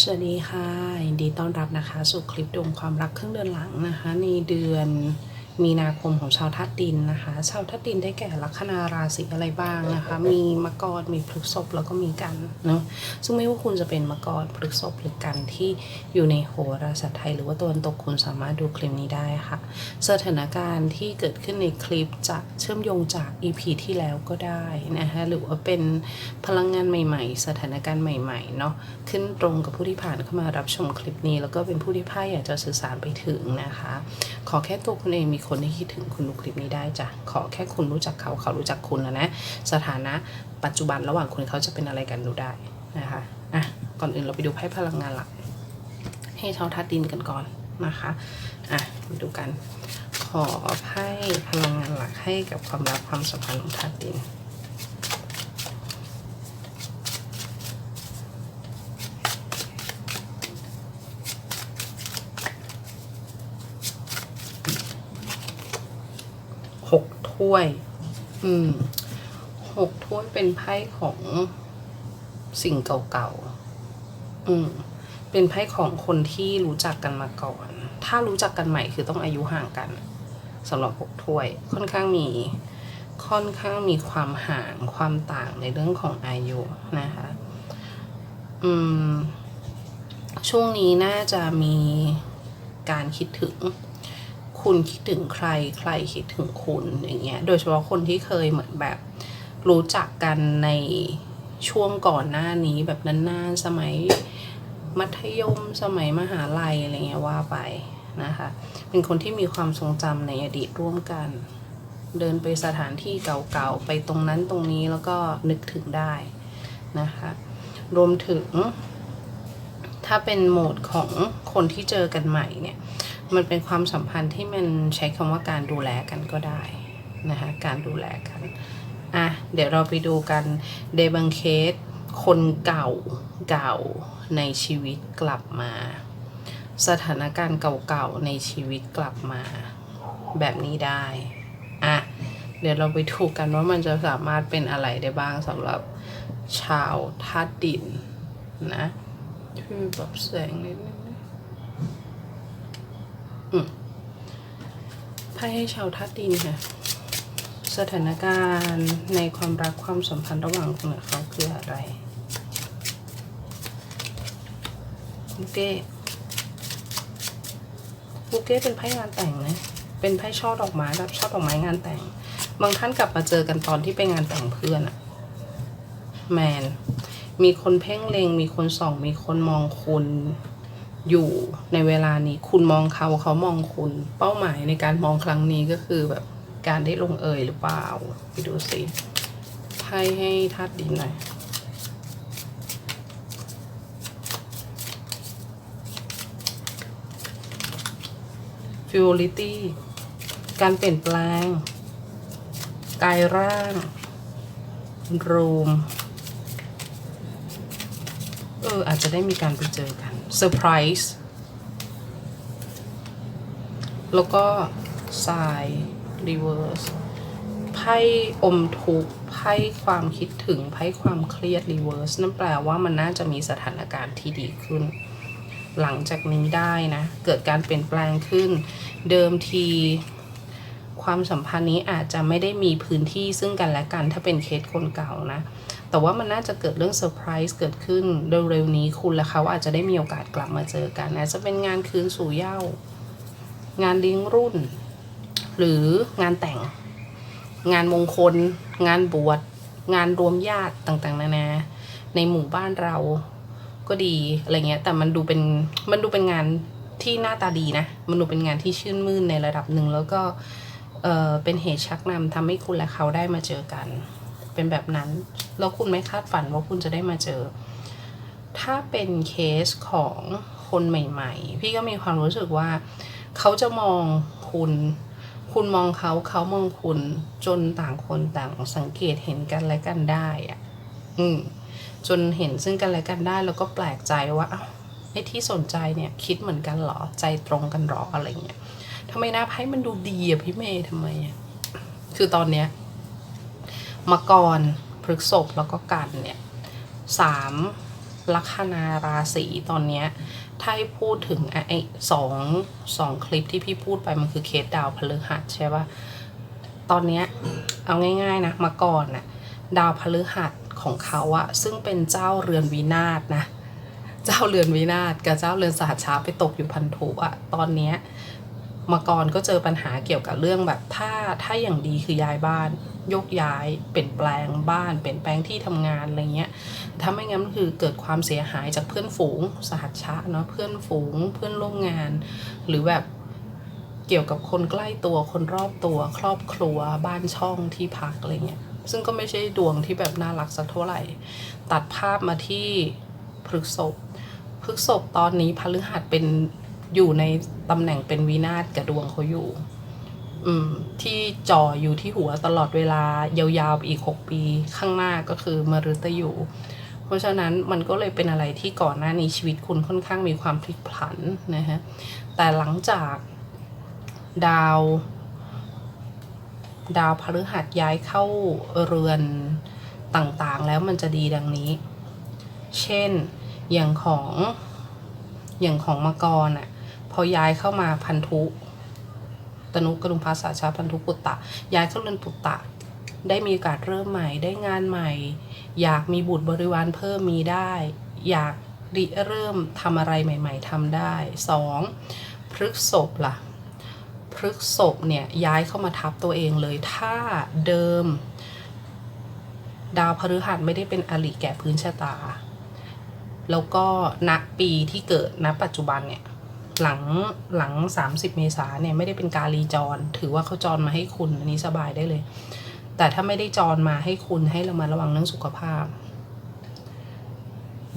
สวัสดีค่ะยินดีต้อนรับนะคะสู่คลิปดวงความรักครึ่งเดือนหลังนะคะ ในเดือน มีนาคมของชาวธาตุดินนะคะ ชาวธาตุดินได้แก่ลัคนาราศีอะไรบ้างนะคะ มีมกรมีพฤษภแล้วก็มีกันเนาะซึ่งไม่ว่าคุณจะเป็นมกรพฤษภหรือกันที่อยู่ในโหราศาสตร์ไทย หรือว่าตะวันตกคุณสามารถดูคลิปนี้ได้ค่ะ สถานการณ์ที่เกิดขึ้นในคลิปจะเชื่อมโยงจาก EP ที่แล้วก็ได้นะคะหรือว่าเป็นพลังงานใหม่ ๆ สถานการณ์ใหม่ๆเนาะขึ้นตรงกับผู้ที่ผ่านเข้ามารับชมคลิปนี้ แล้วก็เป็นผู้ที่พ่ายอยากจะสื่อสารไปถึงนะคะ ขอแค่ตัวคุณเองมีคนที่คิดถึงคุณดูคลิปนี้ได้จ้ะขอแค่คุณรู้จักเขาเขารู้จักคุณนะนะ สถานะปัจจุบันระหว่างคุณเขาจะเป็นอะไรกันดูได้นะคะอะก่อนอื่นเราไปดูไพ่พลังงานหลัก ให้ชาวธาตุดินกันก่อนนะคะอะมาดูกัน ขอไพ่พลังงานหลักให้กับความรักความสัมพันธ์ของธาตุดิน หก ถ้วย อืมหกถ้วยเป็นไพ่ของสิ่งเก่าๆ อืม เป็นไพ่ของคนที่รู้จักกันมาก่อน ถ้ารู้จักกันใหม่คือต้องอายุห่างกันสำหรับหกถ้วย ค่อนข้างมี ค่อนข้างมีความห่างความต่างในเรื่องของอายุนะคะ อืม ช่วงนี้น่าจะมีการคิดถึง คุณคิดถึงใคร ใครคิดถึงคุณอย่างเงี้ย โดยเฉพาะคนที่เคยเหมือนแบบรู้จักกันในช่วงก่อนหน้านี้แบบนานๆสมัยมัธยมสมัยมหาลัยอะไรเงี้ยว่าไปนะคะ เป็นคนที่มีความทรงจำในอดีตร่วมกัน เดินไปสถานที่เก่าๆ ไปตรงนั้นตรงนี้แล้วก็นึกถึงได้นะคะ รวมถึงถ้าเป็นโหมดของคนที่เจอกันใหม่เนี่ย มันเป็นความสัมพันธ์ที่มันใช้คำว่าการดูแลกันก็ได้นะคะการดูแลกันอะเดี๋ยวเราไปดูกันเดบังเคสคนเก่าเก่าในชีวิตกลับมา สถานการณ์เก่าๆในชีวิตกลับมา แบบนี้ได้อะเดี๋ยวเราไปดูกันว่ามันจะสามารถเป็นอะไรได้บ้างสำหรับชาวธาตุดินนะคือแบบแสงนิดนึง ไพ่ให้ชาวธาตุดินค่ะ สถานการณ์ในความรักความสัมพันธ์ระหว่างคุณกับเขาคืออะไรบุเก้บุเก้เป็นไพ่งานแต่งนะ เป็นไพ่ช่อดอกไม้แบบช่อดอกไม้งานแต่ง บางท่านกลับมาเจอกันตอนที่ไปงานแต่งเพื่อนอะแมน มีคนเพ่งเลงมีคนส่อง มีคนมองคุณ อยู่ในเวลานี้คุณมองเขาเขามองคุณ เป้าหมายในการมองครั้งนี้ก็คือแบบการได้ลงเอยหรือเปล่า ไปดูสิไพ่ให้ธาตุดินหน่อยฟิวลิตี้การเปลี่ยนแปลง กายร่าง รูม เออ อาจจะได้มีการไปเจอกัน เซอร์ไพรส์แล้วก็สายรีเวิร์สไพ่อมทุกไพ่ความคิดถึงไพ่ความเครียดรีเวิร์สนั่นแปลว่ามันน่าจะมีสถานการณ์ที่ดีขึ้น หลังจากนี้ได้นะ เกิดการเปลี่ยนแปลงขึ้น เดิมทีความสัมพันธ์นี้อาจจะไม่ได้มีพื้นที่ซึ่งกันและกันถ้าเป็นเคสคนเก่านะ แต่ว่ามันน่าจะเกิดเรื่องเซอร์ไพรส์เกิดขึ้นเร็วๆนี้คุณและเขาอาจจะได้มีโอกาสกลับมาเจอกันอาจจะเป็นงานคืนสู่เหย้างานเลี้ยงรุ่น หรืองานแต่ง งานมงคล งานบวชงานรวมญาติต่างๆ นานา ในหมู่บ้านเราก็ดีอะไรเงี้ย แต่มันดูเป็นมันดูเป็นงานที่หน้าตาดีนะ มันดูเป็นงานที่ชื่นมื่นในระดับหนึ่งแล้วก็เออเป็นเหตุชักนำทำให้คุณและเขาได้มาเจอกัน เป็นแบบนั้น แล้วคุณไม่คาดฝันว่าคุณจะได้มาเจอ ถ้าเป็นเคสของคนใหม่ ๆ พี่ก็มีความรู้สึกว่า เขาจะมองคุณ คุณมองเขาเขามองคุณจนต่างคนต่างสังเกตเห็นกันและกันได้อะอืมจนเห็นซึ่งกันและกันได้แล้วก็แปลกใจว่าอ้าไอ้ที่สนใจเนี่ยคิดเหมือนกันเหรอใจตรงกันเหรออะไรเงี้ยทำไมหน้าไพ่มันดูดีอะพี่เมย์ทำไมอะคือตอนเนี้ย มกรพฤกษภแล้วก็กันเนี่ยสามลัคนาราศีตอนเนี้ยถ้าให้พูดถึงไอ้สองสองคลิปที่พี่พูดไปมันคือเคสดาวพฤหัสใช่ปะตอนเนี้ยเอาง่ายๆนะมาก่อนน่ะดาวพฤหัสของเขาอะซึ่งเป็นเจ้าเรือนวินาศนะ เจ้าเรือนวินาศกับเจ้าเรือนสหัสช้าไปตกอยู่พันธุอะตอนเนี้ย มาก่อนก็เจอปัญหาเกี่ยวกับเรื่องแบบถ้าถ้าอย่างดีคือย้ายบ้าน ยกย้ายเปลี่ยนแปลงบ้าน เปลี่ยนแปลงที่ทำงานอะไรเงี้ยถ้าไม่งั้นคือเกิดความเสียหายจากเพื่อนฝูงสหัชชะเนาะเพื่อนฝูง เพื่อนร่วมงาน หรือแบบเกี่ยวกับคนใกล้ตัวคนรอบตัว ครอบครัวบ้านช่องที่พักอะไรเงี้ยซึ่งก็ไม่ใช่ดวงที่แบบน่ารักสักเท่าไหร่ ตัดภาพมาที่พฤกษภพฤษภตอนนี้พฤหัสเป็น อยู่ในตำแหน่งเป็นวินาศกับดวงเขาอยู่ อืม ที่จ่ออยู่ที่หัวตลอดเวลายาวๆไปอีก6ปีข้างหน้าก็คือมฤตยูเพราะฉะนั้นมันก็เลยเป็นอะไรที่ก่อนหน้านี้ชีวิตคุณค่อนข้างมีความพลิกผันนะฮะแต่หลังจากดาว ดาวพฤหัสย้ายเข้าเรือนต่างๆ แล้วมันจะดีดังนี้ เช่นอย่างของอย่างของมกรอะ พอย้ายเข้ามาพันธุตนุกรุงภาษาชาพันธุปุตตะ ย้ายเข้าเรือนปุตตะ ได้มีโอกาสเริ่มใหม่ได้งานใหม่ อยากมีบุตรบริวารเพิ่มมีได้ อยากริเริ่มทำอะไรใหม่ ๆทำได้สองพฤกษบล่ะพฤกษบเนี่ยย้ายเข้ามาทับตัวเองเลย ถ้าเดิม ดาวพฤหัสไม่ได้เป็นอริแก่พื้นชะตา แล้วก็นักปีที่เกิดณปัจจุบันเนี่ย หลังหลัง 30 เมษาเนี่ยไม่ได้เป็นการรีจร ถือว่าเขาจรมาให้คุณอันนี้สบายได้เลย แต่ถ้าไม่ได้จรมาให้คุณให้เรามาระวังเรื่องสุขภาพ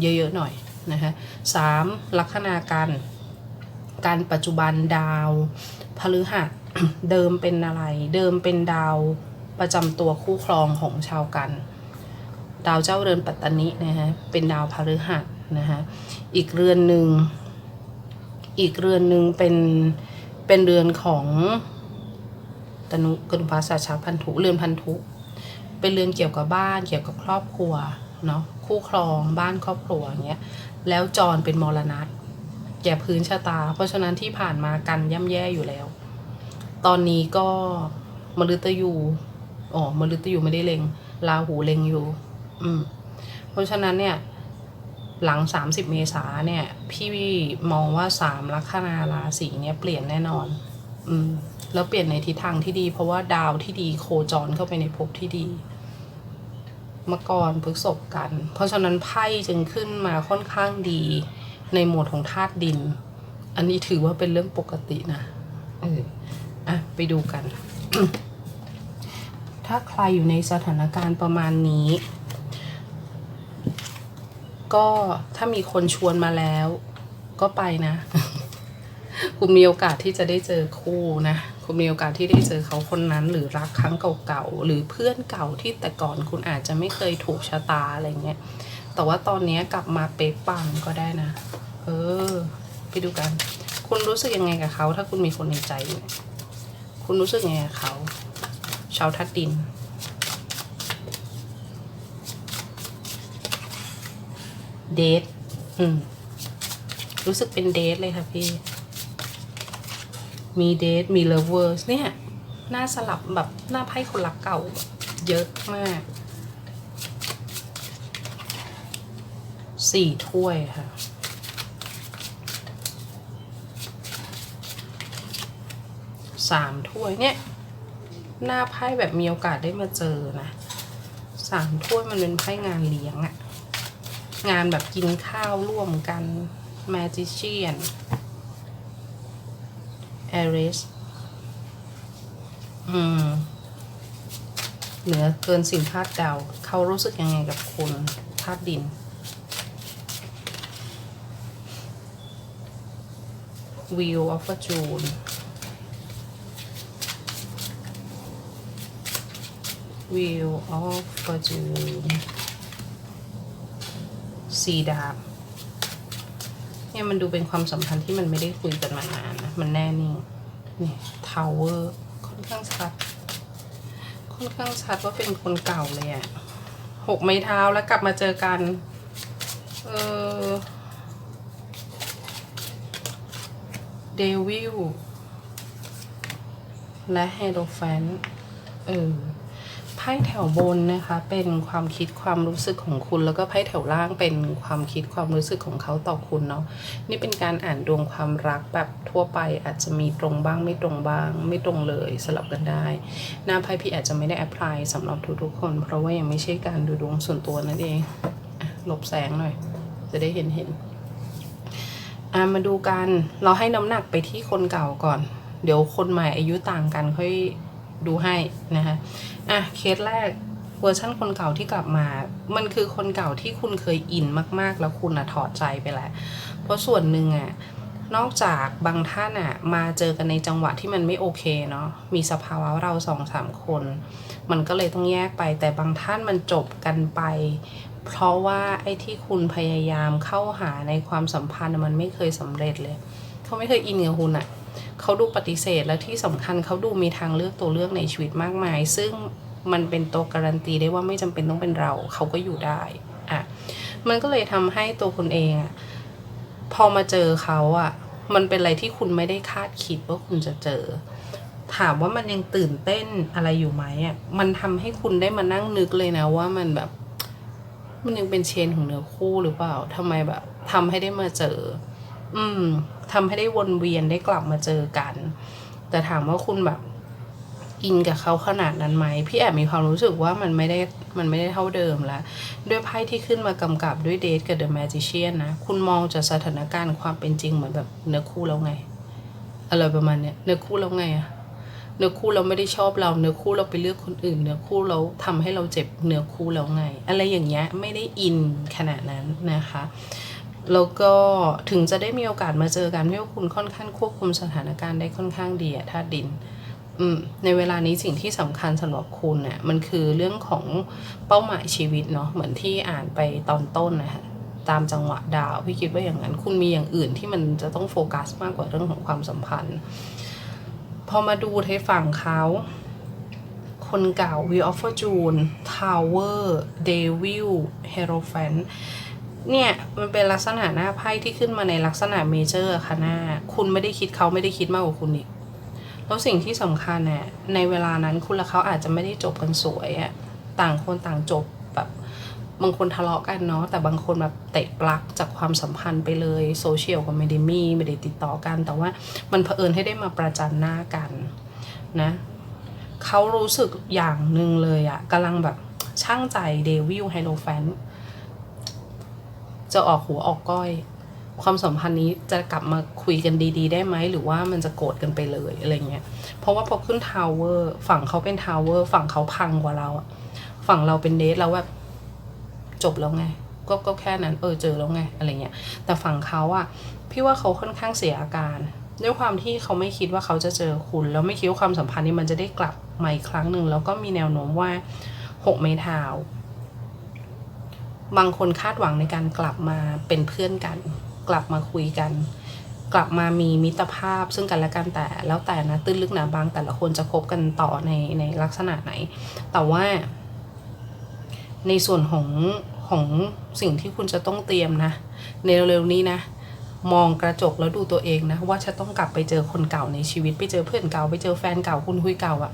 เยอะๆหน่อยนะคะสามลัคนาการการปัจจุบันดาวพฤหัสเดิมเป็นอะไร เดิมเป็นดาวประจำตัวคู่ครองของชาวกัน ดาวเจ้าเรือนปัตตานินะฮะเป็นดาวพฤหัสนะฮะอีกเรือนหนึ่ง อีกเรือนหนึ่งเป็นเป็นเรือนของตนุกรุภาษาชาพันธุเรือนพันธุ เป็นเรือนเกี่ยวกับบ้านเกี่ยวกับครอบครัวเนาะคู่ครองบ้านครอบครัวอย่างเงี้ยแล้วจรเป็นมรณะแก่พื้นชะตา เพราะฉะนั้นที่ผ่านมากันย่ำแย่อยู่แล้ว ตอนนี้ก็มฤตยูอ๋อมฤตยูไม่ได้เล็งราหูเล็งอยู่ อืม เพราะฉะนั้นเนี่ย หลัง 30 เมษาเนี่ย พี่มองว่าสามลัคนาราศีเนี่ยเปลี่ยนแน่นอน อืม แล้วเปลี่ยนในทิศทางที่ดี เพราะว่าดาวที่ดีโคจรเข้าไปในภพที่ดีมาก่อนพฤกษบกัน เพราะฉะนั้นไพ่จึงขึ้นมาค่อนข้างดีในหมวดของธาตุดิน อันนี้ถือว่าเป็นเรื่องปกตินะ เออ อะ ไปดูกัน ถ้าใครอยู่ในสถานการณ์ประมาณนี้ ก็ถ้ามีคนชวนมาแล้ว ก็ไปนะ คุณมีโอกาสที่จะได้เจอคู่นะ คุณมีโอกาสที่ได้เจอเขาคนนั้น หรือรักครั้งเก่าๆ หรือเพื่อนเก่าที่แต่ก่อนคุณอาจจะไม่เคยถูกชะตาอะไรเงี้ย แต่ว่าตอนนี้กลับมาเป๊ะปังก็ได้นะ เออ ไปดูกัน คุณรู้สึกยังไงกับเขา ถ้าคุณมีคนในใจอยู่คุณรู้สึกยังไงกับเขา ชาวทัดดิน เดทอืม รู้สึกเป็นเดทเลยค่ะพี่ มีเดทมีเลเวอร์สเนี่ย หน้าสลับแบบหน้าไพ่คนรักเก่าแบบเยอะมาก สี่ถ้วยค่ะ สามถ้วยเนี่ย หน้าไพ่แบบมีโอกาสได้มาเจอนะ สามถ้วยมันเป็นไพ่งานเลี้ยงอะ งานแบบกินข้าวร่วมกัน Magician a r i s อืม เหนือเกินสิ่งคาดเดา เขารู้สึกยังไงกับคุณธาตุดิน Wheel of Fortune Wheel of Fortune สีดาบเนี่ยมันดูเป็นความสัมพันธ์ที่มันไม่ได้คุยกันมานานนะมันแน่นิ่งนี่ทาวเวอร์ค่อนข้างชัด ค่อนข้างชัดว่าเป็นคนเก่าเลยอะหกไม้เท้าแล้วกลับมาเจอกันเออเดวิลและเฮโรแฟนเออ พ่แถวบนนะคะ เป็นความคิดความรู้สึกของคุณ แล้วก็ไพ่แถวล่างเป็นความคิดความรู้สึกของเขาต่อคุณเนาะนี่เป็นการอ่านดวงความรักแบบทั่วไปอาจจะมีตรงบ้างไม่ตรงบ้าง ไม่ตรงเลยสลับกันได้ หน้าไพ่พี่อาจจะไม่ได้แอพพลายสำหรับทุกๆคน เพราะว่ายังไม่ใช่การดูดวงส่วนตัวนั่นเองหลบแสงหน่อย จะได้เห็นเห็นมาดูกันเราให้น้ำหนักไปที่คนเก่าก่อน เดี๋ยวคนใหม่อายุต่างกันค่อย ดูให้นะคะอะเคสแรกเวอร์ชั่นคนเก่าที่กลับมา มันคือคนเก่าที่คุณเคยอินมากๆ แล้วคุณอะถอดใจไปแล้ว เพราะส่วนหนึ่งอะนอกจากบางท่านอะมาเจอกันในจังหวะที่มันไม่โอเคเนาะ มีสภาวะเราสองสามคน มันก็เลยต้องแยกไป แต่บางท่านมันจบกันไป เพราะว่าไอ้ที่คุณพยายามเข้าหาในความสัมพันธ์มันไม่เคยสำเร็จเลย เขาไม่เคยอินกับคุณอะ เขาดูปฏิเสธและที่สำคัญเขาดูมีทางเลือกตัวเลือกในชีวิตมากมาย ซึ่งมันเป็นตัวการันตีได้ว่าไม่จำเป็นต้องเป็นเรา เขาก็อยู่ได้อะมันก็เลยทำให้ตัวคุณเองอะพอมาเจอเขาอะมันเป็นอะไรที่คุณไม่ได้คาดคิดว่าคุณจะเจอ ถามว่ามันยังตื่นเต้นอะไรอยู่ไหมอะมันทำให้คุณได้มานั่งนึกเลยนะว่ามันแบบ มันยังเป็นเชนของเนื้อคู่หรือเปล่าทำไมแบบทำให้ได้มาเจอ อืม ทำให้ได้วนเวียนได้กลับมาเจอกัน แต่ถามว่าคุณแบบอินกับเขาขนาดนั้นไหมพี่แอบมีความรู้สึกว่ามันไม่ได้มันไม่ได้เท่าเดิมแล้ว ด้วยไพ่ที่ขึ้นมากำกับด้วยเดทกับเดอะแมจิเชียนนะ คุณมองจากสถานการณ์ความเป็นจริงเหมือนแบบเนื้อคู่แล้วไงอะไรประมาณเนี้ยเนื้อคู่แล้วไงอะเนื้อคู่เราไม่ได้ชอบเราเนื้อคู่เราไปเลือกคนอื่น เนื้อคู่เราทำให้เราเจ็บเนื้อคู่แล้วไง อะไรอย่างเงี้ยไม่ได้อินขนาดนั้นนะคะ แล้วก็ถึงจะได้มีโอกาสมาเจอกันพี่ว่าคุณค่อนข้างควบคุมสถานการณ์ได้ค่อนข้างดีอะธาตุดินในเวลานี้สิ่งที่สำคัญสำหรับคุณเนี่ยมันคือเรื่องของเป้าหมายชีวิตเนาะเหมือนที่อ่านไปตอนต้นนะคะตามจังหวะดาวพี่คิดว่าอย่างนั้น คุณมีอย่างอื่นที่มันจะต้องโฟกัสมากกว่าเรื่องของความสัมพันธ์ พอมาดูในฝั่งเขาคนเก่า Wheel of Fortune Tower Devil Hierophant เนี่ย มันเป็นลักษณะหน้าไพ่ที่ขึ้นมาในลักษณะเมเจอร์ค่ะหน้า คุณไม่ได้คิดเขาไม่ได้คิดมากกว่าคุณอีก แล้วสิ่งที่สำคัญเนี่ยในเวลานั้นคุณและเขาอาจจะไม่ได้จบกันสวยอะต่างคนต่างจบแบบบางคนทะเลาะกันเนาะแต่บางคนแบบเตะปลักจากความสัมพันธ์ไปเลยโซเชียลก็ไม่ได้มีไม่ได้ติดต่อกัน แต่ว่ามันเผอิญให้ได้มาประจันหน้ากันนะเขารู้สึกอย่างหนึ่งเลยอะกำลังแบบช่างใจเดวิลไฮโลแฟน จะออกหัวออกก้อย ความสัมพันธ์นี้จะกลับมาคุยกันดี ๆ ได้ไหมหรือว่ามันจะโกรธกันไปเลยอะไรเงี้ยเพราะว่าพอขึ้นทาวเวอร์ฝั่งเขาเป็นทาวเวอร์ฝั่งเขาพังกว่าเราอะฝั่งเราเป็นเดทแล้วแบบจบแล้วไงก็ก็แค่นั้นเออเจอแล้วไงอะไรเงี้ยแต่ฝั่งเขาอะพี่ว่าเขาค่อนข้างเสียอาการ ด้วยความที่เขาไม่คิดว่าเขาจะเจอคุณ แล้วไม่คิดว่าความสัมพันธ์นี้มันจะได้กลับมาอีกครั้งหนึ่งแล้วก็มีแนวโน้มว่าหกไม้เท้า บางคนคาดหวังในการกลับมาเป็นเพื่อนกัน กลับมาคุยกัน กลับมามีมิตรภาพซึ่งกันและกันแต่ แล้วแต่นะตื้นลึกหนาบางแต่ละคนจะคบกันต่อในในลักษณะไหน แต่ว่า ในส่วนของของสิ่งที่คุณจะต้องเตรียมนะ ในเร็วๆนี้นะมองกระจกแล้วดูตัวเองนะว่าจะต้องกลับไปเจอคนเก่าในชีวิต ไปเจอเพื่อนเก่าไปเจอแฟนเก่าคุณคุยเก่าอะ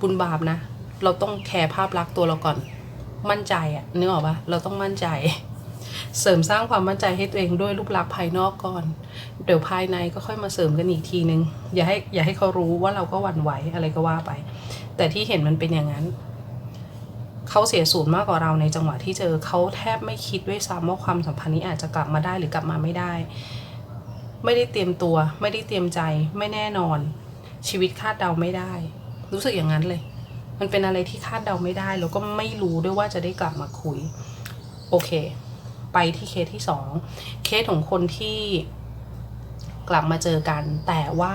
บุญบาปนะ เราต้องแคร์ภาพลักษณ์ตัวเราก่อน มั่นใจอะนึกออกปะเราต้องมั่นใจ เสริมสร้างความมั่นใจให้ตัวเองด้วยรูปลักษณ์ภายนอกก่อน เดี๋ยวภายในก็ค่อยมาเสริมกันอีกทีนึง อย่าให้อย่าให้เขารู้ว่าเราก็หวั่นไหวอะไรก็ว่าไป แต่ที่เห็นมันเป็นอย่างนั้นเขาเสียสูญมากกว่าเราในจังหวะที่เจอเขาแทบไม่คิดด้วยซ้ำว่าความสัมพันธ์นี้อาจจะกลับมาได้หรือกลับมาไม่ได้ ไม่ได้เตรียมตัว ไม่ได้เตรียมใจ ไม่แน่นอน ชีวิตคาดเดาไม่ได้ รู้สึกอย่างนั้นเลย มันเป็นอะไรที่คาดเดาไม่ได้ แล้วก็ไม่รู้ด้วยว่าจะได้กลับมาคุย โอเค ไปที่เคสที่สองเคสของคนที่กลับมาเจอกัน แต่ว่า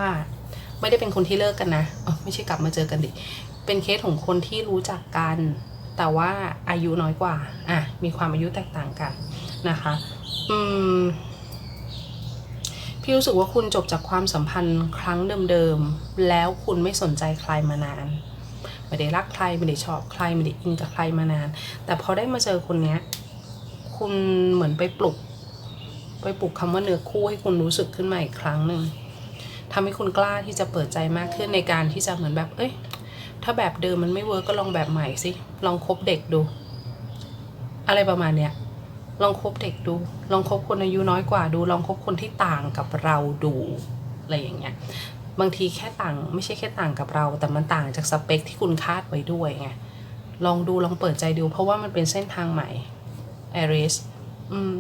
ไม่ได้เป็นคนที่เลิกกันนะไม่ใช่กลับมาเจอกันดิเป็นเคสของคนที่รู้จักกัน แต่ว่าอายุน้อยกว่า อะ มีความอายุแตกต่างกันนะคะ อืม พี่รู้สึกว่าคุณจบจากความสัมพันธ์ครั้งเดิมๆ แล้วคุณไม่สนใจใครมานาน ไม่ได้รักใครไม่ได้ชอบใครไม่ได้อินกับใครมานาน แต่พอได้มาเจอคนเนี้ยคุณเหมือนไปปลุก ไปปลุกคำว่าเนื้อคู่ให้คุณรู้สึกขึ้นมาอีกครั้งหนึ่งทำให้คุณกล้าที่จะเปิดใจมากขึ้นในการที่จะเหมือนแบบ เอ้ย ถ้าแบบเดิมมันไม่เวิร์กก็ลองแบบใหม่สิ ลองคบเด็กดู อะไรประมาณเนี้ย ลองคบเด็กดู ลองคบคนอายุน้อยกว่าดู ลองคบคนที่ต่างกับเราดู อะไรอย่างเงี้ย บางทีแค่ต่างไม่ใช่แค่ต่างกับเรา แต่มันต่างจากสเปคที่คุณคาดไว้ด้วยไงลองดูลองเปิดใจดู เพราะว่ามันเป็นเส้นทางใหม่ a r i s อืม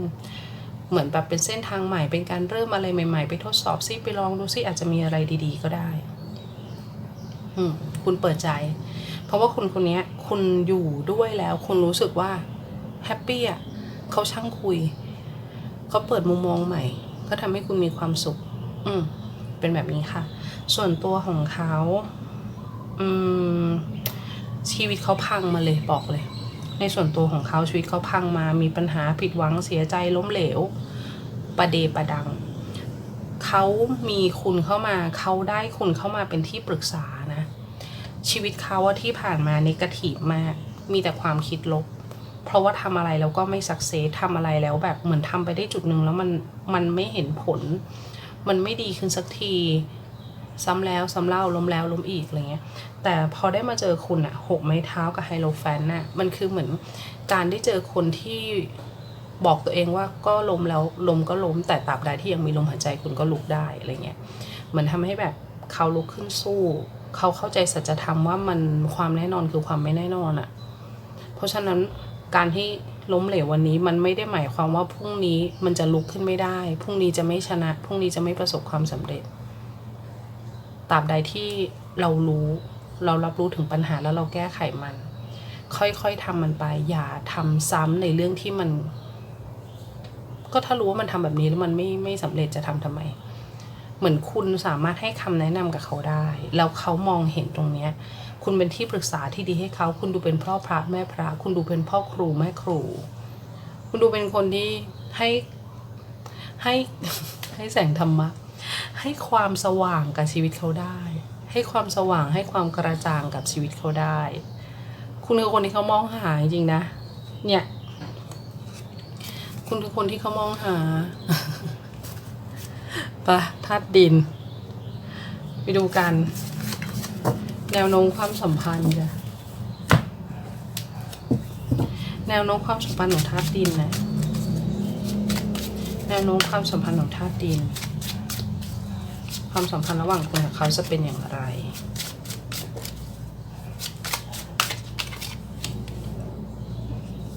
เหมือนแบบเป็นเส้นทางใหม่เป็นการเริ่มอะไรใหม่ ๆ ไปทดสอบซิไปลองดูซิอาจจะมีอะไรดี ๆ ก็ได้ อืมคุณเปิดใจ เพราะว่าคุณคนนี้คุณอยู่ด้วยแล้ว คุณรู้สึกว่าแฮปปี้อะเขาช่างคุยเขาเปิดมุมมองใหม่ ก็ทำให้คุณมีความสุข อืมเป็นแบบนี้ค่ะ ส่วนตัวของเขาอืมชีวิตเขาพังมาเลยบอกเลย ในส่วนตัวของเขาชีวิตเขาพังมามีปัญหาผิดหวังเสียใจล้มเหลว ประเดประดัง เขามีคุณเข้ามาเขาได้คุณเข้ามาเป็นที่ปรึกษานะ ชีวิตเขาว่าที่ผ่านมาในกาทีฟมาก มีแต่ความคิดลบ เพราะว่าทำอะไรแล้วก็ไม่สักเซสทำอะไรแล้วแบบเหมือนทำไปได้จุดหนึ่งแล้วมันมันไม่เห็นผล มันไม่ดีขึ้นสักที ซ้ำแล้วซ้ำเล่าล้มแล้วล้มอีกอะไรเงี้ยแต่พอได้มาเจอคุณอะหกไม้เท้ากับไฮโลแฟนน่ะมันคือเหมือนการได้เจอคนที่บอกตัวเองว่าก็ล้มแล้วล้มก็ล้ม แต่ตราบใดที่ยังมีลมหายใจคุณก็ลุกได้อะไรเงี้ยเหมือนทำให้แบบเขาลุกขึ้นสู้ เขาเข้าใจสัจธรรมว่ามันความแน่นอนคือความไม่แน่นอนอะเพราะฉะนั้นการที่ล้มเหลววันนี้มันไม่ได้หมายความว่าพรุ่งนี้มันจะลุกขึ้นไม่ได้ พรุ่งนี้จะไม่ชนะ พรุ่งนี้จะไม่ประสบความสำเร็จ ตราบใดที่เรารู้เรารับรู้ถึงปัญหาแล้วเราแก้ไขมัน ค่อยๆทำมันไป อย่าทำซ้ำในเรื่องที่มัน ก็ถ้ารู้ว่ามันทำแบบนี้แล้วมันไม่ไม่สำเร็จจะทำทำไม เหมือนคุณสามารถให้คำแนะนำกับเขาได้ แล้วเขามองเห็นตรงเนี้ย คุณเป็นที่ปรึกษาที่ดีให้เขา คุณดูเป็นพ่อพระแม่พระ คุณดูเป็นพ่อครูแม่ครู คุณดูเป็นคนที่ให้ให้ให้แสงธรรมะ ให้ความสว่างกับชีวิตเขาได้ ให้ความสว่างให้ความกระจ่างกับชีวิตเขาได้ คุณคือคนที่เขามองหาจริงๆนะ เนี่ย คุณคือคนที่เขามองหาปะธาตุดิน ไปดูกัน แนวโน้มความสัมพันธ์จ้ะแนวโน้มความสัมพันธ์ของธาตุดินนะแนวโน้มความสัมพันธ์ของธาตุดิน ความสัมพันธ์ระหว่างคุณกับเขาจะเป็นอย่างไร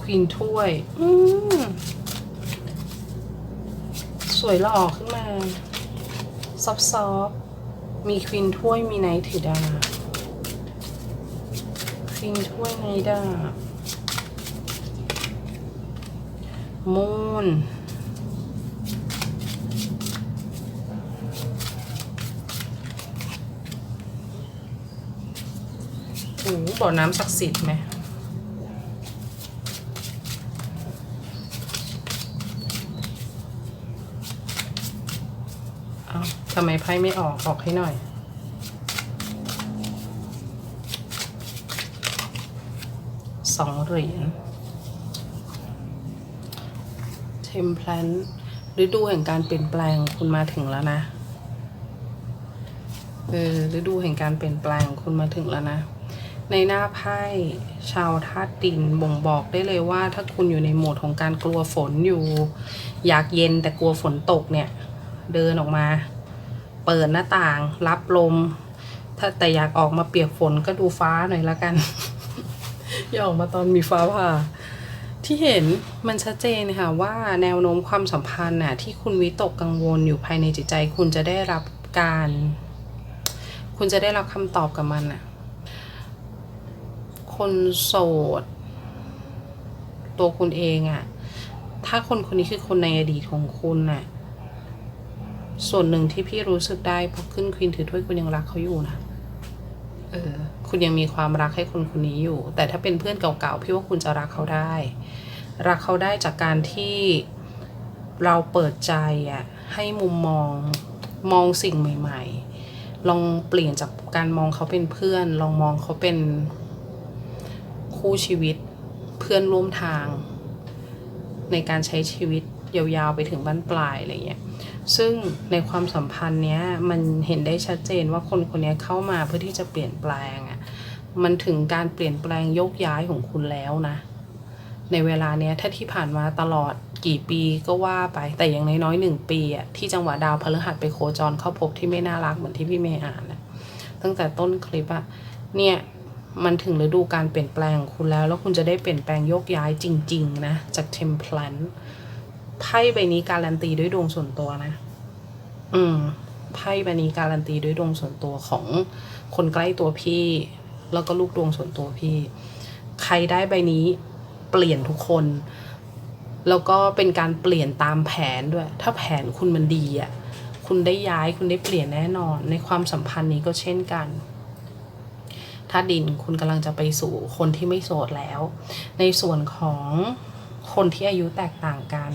ควีนถ้วย อืมสวยหล่อขึ้นมา ซอฟซอฟมีควีนถ้วยมีไนท์ถือดาบควีนถ้วยไนท์ดาบมูน โอ้โห บ่อน้ำศักดิ์สิทธิ์ไหมเอาทำไมไพ่ไม่ออก ออกให้หน่อย สองเหรียญเทมเพลนฤดูแห่งการเปลี่ยนแปลงคุณมาถึงแล้วนะเออฤดูแห่งการเปลี่ยนแปลงคุณมาถึงแล้วนะ ในหน้าไพ่ชาวธาตุดินบ่งบอกได้เลยว่า ถ้าคุณอยู่ในโหมดของการกลัวฝนอยู่ อยากเย็นแต่กลัวฝนตกเนี่ย เดินออกมา เปิดหน้าต่าง รับลม ถ้าแต่อยากออกมาเปียกฝนก็ดูฟ้าหน่อยละกัน อย่าออกมาตอนมีฟ้าผ่าที่เห็นมันชัดเจนค่ะว่าแนวโน้มความสัมพันธ์น่ะที่คุณวิตกกังวลอยู่ภายในจิตใจ คุณจะได้รับการ คุณจะได้รับคำตอบกับมันน่ะ คนโสด ตัวคุณเองอะถ้าคนคนนี้คือคนในอดีตของคุณน่ะ ส่วนหนึ่งที่พี่รู้สึกได้เพราะขึ้นควีนถือถ้วยคุณยังรักเขาอยู่นะเออคุณยังมีความรักให้คนคนนี้อยู่ แต่ถ้าเป็นเพื่อนเก่าๆพี่ว่าคุณจะรักเขาได้ รักเขาได้จากการที่เราเปิดใจอะให้มุมมองมองสิ่งใหม่ ๆ ลองเปลี่ยนจากการมองเขาเป็นเพื่อน ลองมองเขาเป็น คู่ชีวิตเพื่อนร่วมทาง ในการใช้ชีวิตยาวๆไปถึงบ้านปลายอะไรเงี้ยซึ่งในความสัมพันธ์เนี้ยมันเห็นได้ชัดเจนว่าคนคนนี้เข้ามาเพื่อที่จะเปลี่ยนแปลงอะ่ะมันถึงการเปลี่ยนแปลงโยกย้ายของคุณแล้วนะ ในเวลาเนี้ยถ้าที่ผ่านมาตลอดกี่ปีก็ว่าไปแต่อย่างน้อยๆหนึ่งปีอะที่จังหวะดาวพฤหัสไปโคจรเข้าพบที่ไม่น่ารักเหมือนที่พี่เมย์อ่านนะตั้งแต่ต้นคลิปอะเนี่ย มันถึงฤดูการเปลี่ยนแปลงของคุณแล้ว แล้วคุณจะได้เปลี่ยนแปลงโยกย้ายจริง ๆ นะ จากเทมเพลนไพ่ใบนี้การันตีด้วยดวงส่วนตัวนะ อืมไพ่ใบนี้การันตีด้วยดวงส่วนตัวของคนใกล้ตัวพี่ แล้วก็ลูกดวงส่วนตัวพี่ ใครได้ใบนี้เปลี่ยนทุกคน แล้วก็เป็นการเปลี่ยนตามแผนด้วย ถ้าแผนคุณมันดีอะคุณได้ย้ายคุณได้เปลี่ยนแน่นอน ในความสัมพันธ์นี้ก็เช่นกัน ถ้าดินคุณกำลังจะไปสู่คนที่ไม่โสดแล้ว ในส่วนของคนที่อายุแตกต่างกัน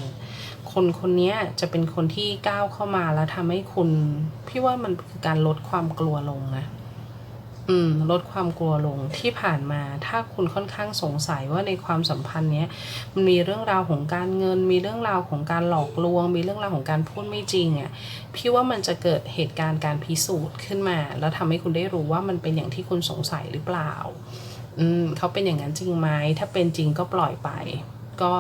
คนคนนี้จะเป็นคนที่ก้าวเข้ามาแล้วทำให้คุณ พี่ว่ามันคือการลดความกลัวลงนะ อืมลดความกลัวลงที่ผ่านมา ถ้าคุณค่อนข้างสงสัยว่าในความสัมพันธ์เนี้ยมันมีเรื่องราวของการเงิน มีเรื่องราวของการหลอกลวง มีเรื่องราวของการพูดไม่จริงอะ่ะพี่ว่ามันจะเกิดเหตุการณ์การพิสูจน์ขึ้นมา แล้วทำให้คุณได้รู้ว่ามันเป็นอย่างที่คุณสงสัยหรือเปล่า อืมเขาเป็นอย่างนั้นจริงไหมถ้าเป็นจริงก็ปล่อยไป ก็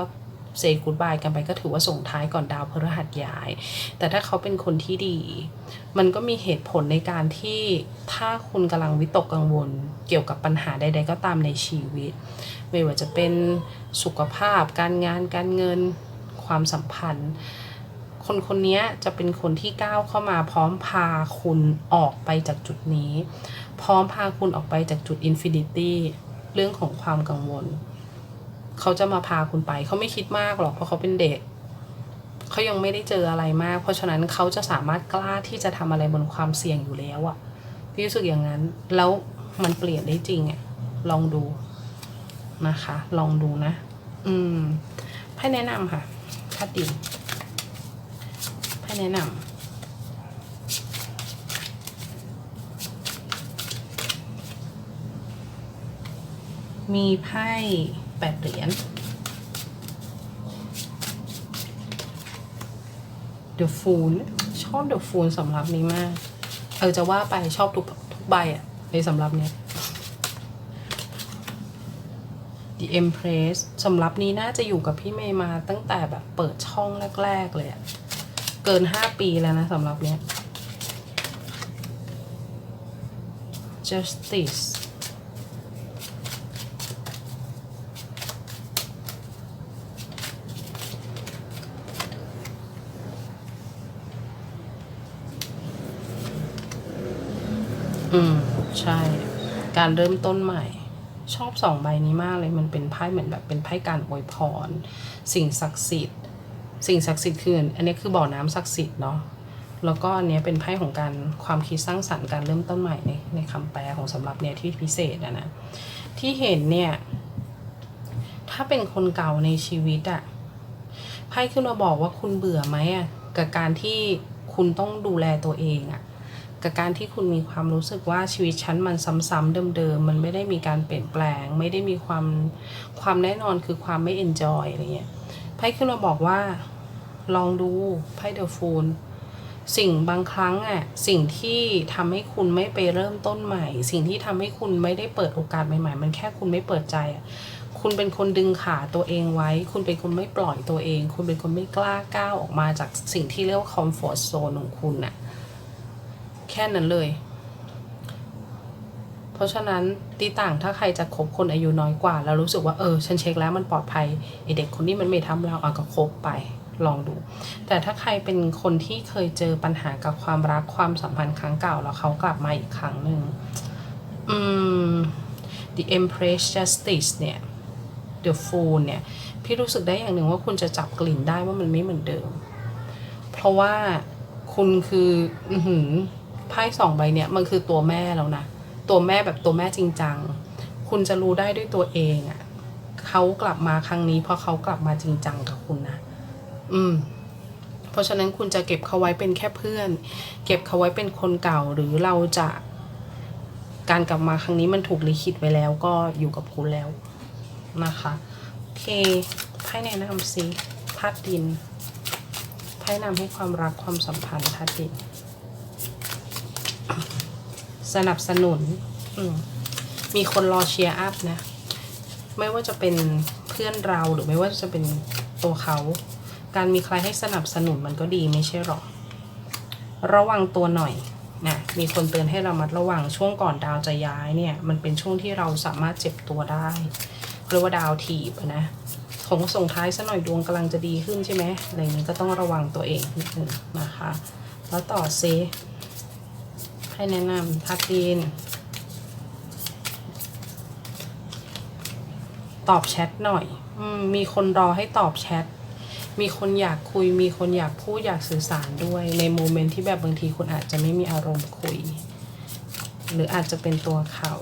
เซ y กูดบายกันไปก็ถือว่าส่งท้ายก่อนดาวพฤหัสย้าย แต่ถ้าเขาเป็นคนที่ดี มันก็มีเหตุผลในการที่ถ้าคุณกำลังวิตกกังวล เกี่ยวกับปัญหาใด ๆ ก็ตามในชีวิต ไม่ว่าจะเป็นสุขภาพ การงานการเงินความสัมพันธ์คนคนนี้จะเป็นคนที่ก้าวเข้ามาพร้อมพาคุณออกไปจากจุดนี้ พร้อมพาคุณออกไปจากจุดอินฟินิตี้เรื่องของความกังวล เขาจะมาพาคุณไป เขาไม่คิดมากหรอกเพราะเขาเป็นเด็ก เขายังไม่ได้เจออะไรมาก เพราะฉะนั้นเขาจะสามารถกล้าที่จะทำอะไรบนความเสี่ยงอยู่แล้วอะพี่รู้สึกอย่างนั้น แล้วมันเปลี่ยนได้จริงอะลองดูนะคะ ลองดูนะ อืมไพ่แนะนำค่ะถ้าดีไพ่แนะนำมีไพ่ แปดเหรียญ The Fool ชอบ The Fool สำหรับนี้มาก เออจะว่าไปชอบทุกทุกใบอะในสำหรับเนี้ย The Empress สำหรับนี้น่าจะอยู่กับพี่เมย์มาตั้งแต่แบบเปิดช่องแรก ๆ เลยอะเกินห้าปีแล้วนะสำหรับเนี้ย Justice อืม ใช่ การเริ่มต้นใหม่ ชอบสองใบนี้มากเลยมันเป็นไพ่เหมือนแบบเป็นไพ่การอวยพร สิ่งศักดิ์สิทธิ์ สิ่งศักดิ์สิทธิ์คืออันนี้คือบ่อน้ำศักดิ์สิทธิ์เนาะแล้วก็อันนี้เป็นไพ่ของการความคิดสร้างสรรค์การเริ่มต้นใหม่ในในคำแปลของสำหรับเนี่ยที่พิเศษอะนะที่เห็นเนี่ย ถ้าเป็นคนเก่าในชีวิตอะไพ่ขึ้นมาบอกว่าคุณเบื่อไหมอะกับการที่คุณต้องดูแลตัวเองอะ กับการที่คุณมีความรู้สึกว่าชีวิตฉันมันซ้ำๆเดิมๆมันไม่ได้มีการเปลี่ยนแปลง ไม่ได้มีความความแน่นอนคือความไม่เอนจอยอะไรเงี้ยไพ่ขึ้นมาบอกว่า ลองดูไพ่เดอะฟูลสิ่งบางครั้งอะสิ่งที่ทำให้คุณไม่ไปเริ่มต้นใหม่ สิ่งที่ทำให้คุณไม่ได้เปิดโอกาสใหม่ ๆ มันแค่คุณไม่เปิดใจอะคุณเป็นคนดึงขาตัวเองไว้ คุณเป็นคนไม่ปล่อยตัวเอง คุณเป็นคนไม่กล้าก้าวออกมาจากสิ่งที่เรียกว่าคอมฟอร์ z โซนของคุณน่ะ แค่นั้นเลย เพราะฉะนั้นตีต่างถ้าใครจะคบคนอายุน้อยกว่า แล้วรู้สึกว่าเออฉันเช็คแล้วมันปลอดภัยไอเด็กคนนี้มันไม่ทำเราอะก็คบไปลองดู แต่ถ้าใครเป็นคนที่เคยเจอปัญหากับความรักความสัมพันธ์ครั้งเก่าแล้วเขากลับมาอีกครั้งหนึ่งอืม The Empress Justice เนี่ย The Fool เนี่ย พี่รู้สึกได้อย่างหนึ่งว่าคุณจะจับกลิ่นได้ว่ามันไม่เหมือนเดิม เพราะว่าคุณคือ อือหือ ไพ่สองใบเนี่ยมันคือตัวแม่แล้วนะ ตัวแม่แบบตัวแม่จริงจัง คุณจะรู้ได้ด้วยตัวเองอะ่ะเขากลับมาครั้งนี้เพราะเขากลับมาจริงจังกับคุณนะ อืม เพราะฉะนั้นคุณจะเก็บเขาไว้เป็นแค่เพื่อน เก็บเขาไว้เป็นคนเก่าหรือเราจะการกลับมาครั้งนี้มันถูกลิขิตไว้แล้วก็อยู่กับคุณแล้วนะคะ โอเคไพ่แนะนำสิาตุดินไพ่นำให้ความรักความสัมพันธ์ธาตุดิน สนับสนุนมมีคนรอเชียร์อัพนะ ไม่ว่าจะเป็นเพื่อนเราหรือไม่ว่าจะเป็นตัวเขา การมีใครให้สนับสนุนมันก็ดีไม่ใช่หรอระวังตัวหน่อยนะมีคนเตือนให้เรามัดระวังช่วงก่อนดาวจะย้ายเนี่ย มันเป็นช่วงที่เราสามารถเจ็บตัวได้เรียกว่าดาวถีบนะของส่งท้ายซะหน่อยดวงกำลังจะดีขึ้นใช่ไหมอะไรนี้ก็ต้องระวังตัวเองนิดนึงนะคะ แล้วต่อเซ ให้แนะนำทักดินตอบแชทหน่อยอมมีคนรอให้ตอบแชท มีคนอยากคุย มีคนอยากพูดอยากสื่อสารด้วย ในโมเมนต์ที่แบบบางทีคุณอาจจะไม่มีอารมณ์คุย หรืออาจจะเป็นตัวเขา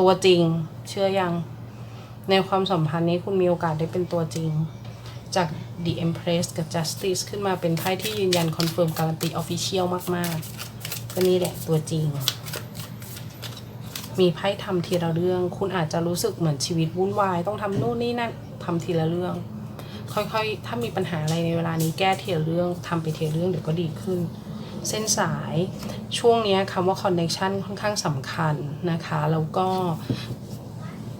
ตัวจริง เชื่อยัง ในความสัมพันธ์นี้คุณมีโอกาสได้เป็นตัวจริง จาก The Empress กับ Justice ขึ้นมาเป็นไพ่ที่ยืนยันคอนเฟิร์มการันตีออฟฟิเชียลมาก ๆ ก็นี่แหละตัวจริง มีไพ่ทำทีละเรื่อง คุณอาจจะรู้สึกเหมือนชีวิตวุ่นวาย ต้องทำนู่นนี่นั่นทำทีละเรื่อง ค่อยๆ ถ้ามีปัญหาอะไรในเวลานี้แก้ทีละเรื่องทำไปทีละเรื่องเดี๋ยวก็ดีขึ้น เส้นสายช่วงนี้คำว่า connection ค่อนข้างสำคัญนะคะ แล้วก็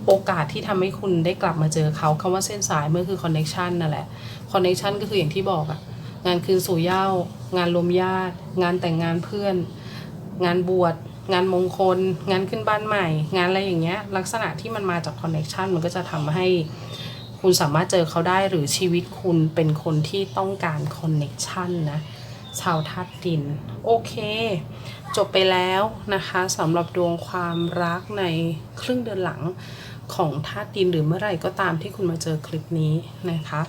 โอกาสที่ทำให้คุณได้กลับมาเจอเขาคำว่าเส้นสายเมื่อคือ connection นั่นแหละ connection ก็คืออย่างที่บอกอะงานคืนสู่เย้างานรวมญาติ งานแต่งงานเพื่อน งานบวชงานมงคล งานขึ้นบ้านใหม่ งานอะไรอย่างเงี้ย ลักษณะที่มันมาจากคอนเน t ชันมันก็จะทำให้คุณสามารถเจอเขาได้หรือชีวิตคุณเป็นคนที่ต้องการคอนเน t ชันนะชาวธาตุดิน โอเค จบไปแล้วนะคะสำหรับดวงความรักในครึ่งเดือนหลังของธาตุดินหรือเมื่อไหร่ก็ตามที่คุณมาเจอคลิปนี้นะคะ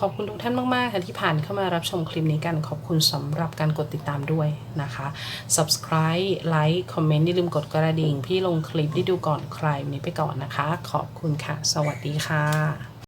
ขอบคุณทุกท่านมาก ๆ ค่ะที่ผ่านเข้ามารับชมคลิปนี้กัน ขอบคุณสำหรับการกดติดตามด้วยนะคะ subscribe like Comment อย่าลืมกดกระดิ่ง พี่ลงคลิปที่ดูก่อนใครวันนี้ไปก่อนนะคะ ขอบคุณค่ะ สวัสดีค่ะ